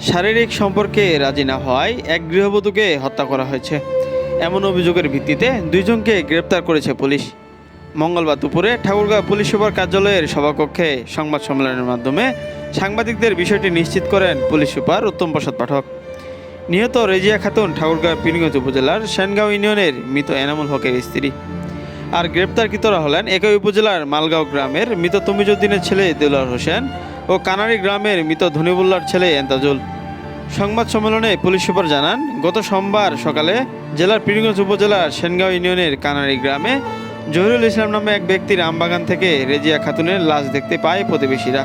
শারীরিক সম্পর্কে রাজি না হওয়ায় এক গৃহবধূকে হত্যা করা হয়েছে। এমন অভিযোগের ভিত্তিতে দুইজনকে গ্রেপ্তার করেছে পুলিশ। মঙ্গলবার দুপুরে ঠাকুরগাঁও পুলিশ সুপার কার্যালয়ের সভাকক্ষে সংবাদ সম্মেলনের মাধ্যমে সাংবাদিকদের বিষয়টি নিশ্চিত করেন পুলিশ সুপার উত্তম প্রসাদ পাঠক। নিহত রেজিয়া খাতুন ঠাকুরগাঁও পিনিগঞ্জ উপজেলার সেনগাঁও ইউনিয়নের মৃত এনামুল হকের স্ত্রী। আর গ্রেপ্তারকৃতরা হলেন একই উপজেলার মালগাঁও গ্রামের মৃত তমিজুদ্দিনের ছেলে দেলোয়ার হোসেন ও কানারি গ্রামের মৃত ধনিবুল্লার ছেলে এন্তাজুল। সংবাদ সম্মেলনে পুলিশ সুপার জানান, গত সোমবার সকালে জেলার পীরগঞ্জ উপজেলার সেনগাঁও ইউনিয়নের কানারি গ্রামে জহিরুল ইসলাম নামে এক ব্যক্তির আমবাগান থেকে রেজিয়া খাতুনের লাশ দেখতে পায় প্রতিবেশীরা।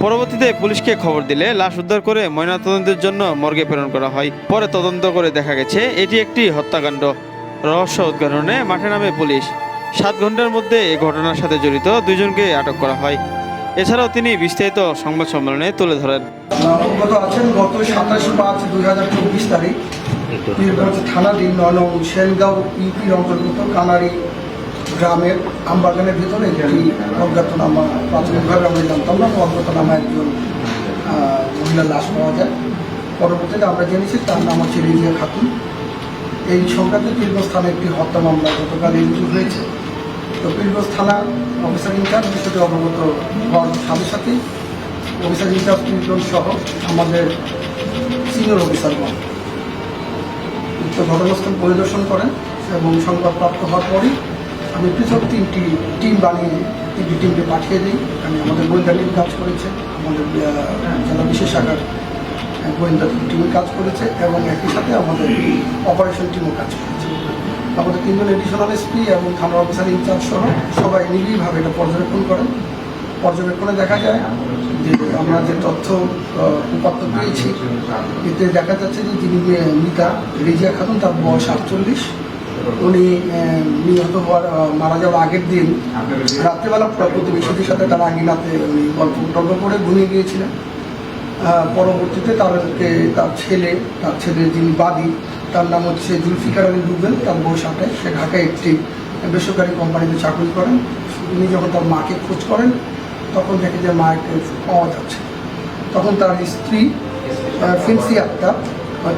পরবর্তীতে পুলিশকে খবর দিলে লাশ উদ্ধার করে ময়নাতদন্তের জন্য মর্গে প্রেরণ করা হয়। পরে তদন্ত করে দেখা গেছে, এটি একটি হত্যাকাণ্ড। রহস্য উদ্ঘাটনে মাঠে নামে পুলিশ। সাত ঘণ্টার মধ্যে এ ঘটনার সাথে জড়িত দুইজনকে আটক করা হয়। এছাড়াও তিনি বিস্তারিত সংবাদ সম্মেলনে তুলে ধরেন। অবগত আছেন গত সাতাশ পাঁচ দুই হাজার চব্বিশ তারিখ। পীরগঞ্জ থানাধীন নয় নং সেনগাঁও ইউপির অন্তর্গত কানারি গ্রামের আমবাগানের ভিতরে একটি অজ্ঞাতনামা প্রাথমিকভাবে আমরা জানতাম না, অজ্ঞাতনামা একজন মহিলার লাশ পাওয়া যায়। পরবর্তীতে আমরা জেনেছি তার নাম হচ্ছে রিজিয়া খাতুন। এই সংক্রান্ত পীরগঞ্জ একটি হত্যা মামলা গতকাল রুজু হয়েছে। পীরগঞ্জ থানা অফিসার ইনচার্জ বিষয়টি অবগত হওয়ার সাথে সাথে। অফিসার ইনচার্জ তিনজন সহ আমাদের সিনিয়র অফিসারগণ উক্ত ঘটনাস্থল পরিদর্শন করেন এবং সংবাদ প্রাপ্ত হওয়ার পরই আমি পৃথক তিনটি টিম বানিয়ে তিনটি টিমকে পাঠিয়ে দিই। আমি আমাদের গোয়েন্দা টিম কাজ করেছে, আমাদের জেলা বিশেষ শাখার গোয়েন্দা টিম কাজ করেছে এবং একই সাথে আমাদের অপারেশন টিমও কাজ করেছে। আমাদের তিনজন এডিশনাল এসপি এবং থানার অফিসার ইনচার্জ সহ সবাই নিবিড়ভাবে এটা পর্যবেক্ষণ করেন। পর্যবেক্ষণে দেখা যায় যে আমরা যে তথ্য উপাত্ত পেয়েছি, এতে দেখা যাচ্ছে যে যিনি মৃতা রিজিয়া খাতুন, তার বয়স আটচল্লিশ। উনি নিহত হওয়ার মারা যাওয়ার আগের দিন রাত্রেবেলা প্রতিবেশীদের সাথে তার আঙ্গিনাতে উনি গল্প টল্প করে ঘুমিয়ে গিয়েছিলেন। পরবর্তীতে তাদেরকে তার ছেলে তার ছেলে যিনি বাদী তার নাম হচ্ছে জুলফিকার আলী রুবেল তার বউ সাথে। সে ঢাকায় একটি বেসরকারি কোম্পানিতে চাকরি করেন। উনি যখন তার মাকে খোঁজ করেন, তখন দেখে যে মাকে পাওয়া যাচ্ছে। তখন তার স্ত্রী ফিন্সি আক্তার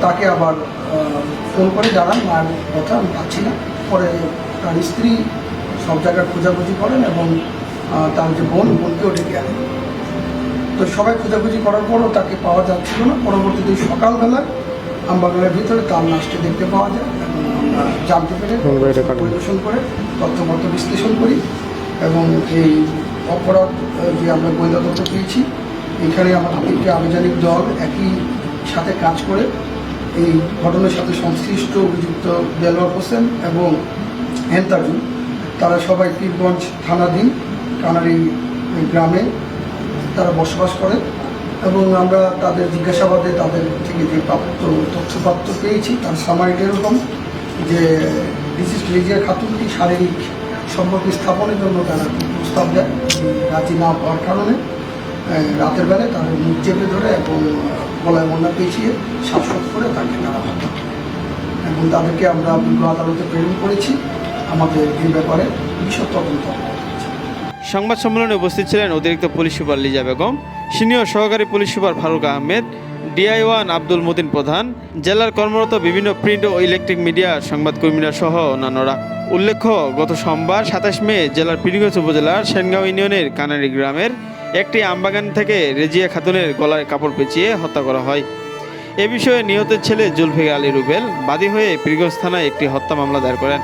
তাকে আবার ফোন করে জানান মায়ের কথা আমি পাচ্ছি না। পরে তার স্ত্রী সব জায়গায় খোঁজাখুঁজি করেন এবং তার যে বোন, বোনকেও ডেকে আনেন। তো সবাই খোঁজাখুঁজি করার পরও তাকে পাওয়া যাচ্ছিল না। পরবর্তীতে সকালবেলা আমবাগানের ভিতরে তার লাশটি দেখতে পাওয়া যায় এবং আমরা জানতে পেরে পরিদর্শন করে তথ্যপত্র বিশ্লেষণ করি এবং এই অপরাধ যে আমরা গোয়েন্দা তথ্য পেয়েছি এখানে আমাদের তিনটি আবেদনিক দল একই সাথে কাজ করে। এই ঘটনার সাথে সংশ্লিষ্ট অভিযুক্ত দেলোয়ার হোসেন এবং হেন্তাজুল তারা সবাই পীরগঞ্জ থানাধীন কানারি গ্রামে তারা বসবাস করে। এবং আমরা তাদের জিজ্ঞাসাবাদে তাদের থেকে যে প্রাপ্ত তথ্যপ্রাপ্ত পেয়েছি, তার সামারিক এরকম যে বিশিষ্ট রেজিয়া খাতুনটি শারীরিক সম্পর্ক স্থাপনের জন্য তারা প্রস্তাব দেয় রাজি না হওয়ার কারণে রাতের বেলায় তাদের মুখ চেপে ধরে এবং গলায় মন্না পেঁচিয়ে শ্বাসরোধ করে তাকে তারা হত্যা করে। এবং তাদেরকে আমরা বিজ্ঞ আদালতে প্রেরণ করেছি আমাদের এই ব্যাপারে বিশদ তদন্ত সংবাদ সম্মেলনে উপস্থিত ছিলেন অতিরিক্ত police super Liza Begum senior সহকারী police super Faruk Ahmed DI one Abdul Matin Pradhan, জেলার কর্মরত বিভিন্ন প্রিন্ট ও ইলেকট্রিক মিডিয়া সংবাদকর্মীরা সহ অন্যান্যরা। উল্লেখ্য, গত সোমবার সাতাশ মে জেলার পিরিগঞ্জ উপজেলার সেনগাঁও ইউনিয়নের কানারি গ্রামের একটি আমবাগান থেকে রেজিয়া খাতুনের গলায় কাপড় পেঁচিয়ে হত্যা করা হয়। এ বিষয়ে নিহতের ছেলে জুলফিকার আলী রুবেল বাদী হয়ে পীরগঞ্জ থানায় একটি হত্যা মামলা দায়ের করেন।